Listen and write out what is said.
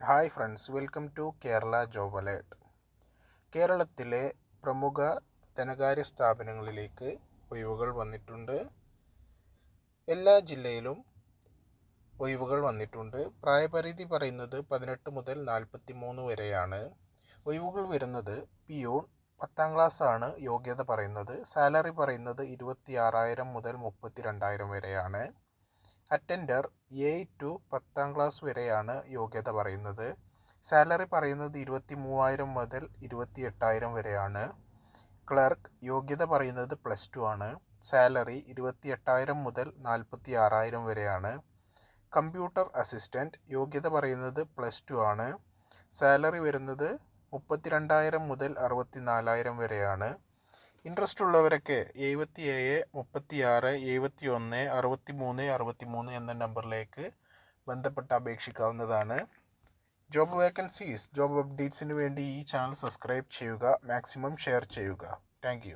Hi friends welcome to Kerala job alert കേരളത്തിലെ പ്രമുഖ ധനകാര്യ സ്ഥാപനങ്ങളിലേക്ക് ഒഴിവുകൾ വന്നിട്ടുണ്ട്. എല്ലാ ജില്ലയിലും ഒഴിവുകൾ വന്നിട്ടുണ്ട്. പ്രായപരിധി പറയുന്നത് പതിനെട്ട് മുതൽ നാൽപ്പത്തി മൂന്ന് വരെയാണ്. ഒഴിവുകൾ വരുന്നത് പിയൂൺ പത്താം ആണ് യോഗ്യത പറയുന്നത്. സാലറി പറയുന്നത് ഇരുപത്തി ആറായിരം മുതൽ മുപ്പത്തി രണ്ടായിരം വരെയാണ്. അറ്റൻഡർ എ ടു പത്താം ക്ലാസ് വരെയാണ് യോഗ്യത പറയുന്നത്. സാലറി പറയുന്നത് ഇരുപത്തി മൂവായിരം മുതൽ ഇരുപത്തി എട്ടായിരം വരെയാണ്. ക്ലർക്ക് യോഗ്യത പറയുന്നത് പ്ലസ് ടു ആണ്. സാലറി ഇരുപത്തി എട്ടായിരം മുതൽ നാൽപ്പത്തി ആറായിരം വരെയാണ്. കമ്പ്യൂട്ടർ അസിസ്റ്റന്റ് യോഗ്യത പറയുന്നത് പ്ലസ് ടു ആണ്. സാലറി വരുന്നത് മുപ്പത്തി രണ്ടായിരം മുതൽ അറുപത്തി നാലായിരം വരെയാണ്. ഇൻട്രസ്റ്റ് ഉള്ളവരൊക്കെ എഴുപത്തി ഏഴ് മുപ്പത്തി ആറ് എഴുപത്തി ഒന്ന് അറുപത്തി മൂന്ന് അറുപത്തി മൂന്ന് എന്ന നമ്പറിലേക്ക് ബന്ധപ്പെട്ട് അപേക്ഷിക്കാവുന്നതാണ്. ജോബ് വേക്കൻസീസ് ജോബ് അപ്ഡേറ്റ്സിന് വേണ്ടി ഈ ചാനൽ സബ്സ്ക്രൈബ് ചെയ്യുക മാക്സിമം ഷെയർ ചെയ്യുക. താങ്ക്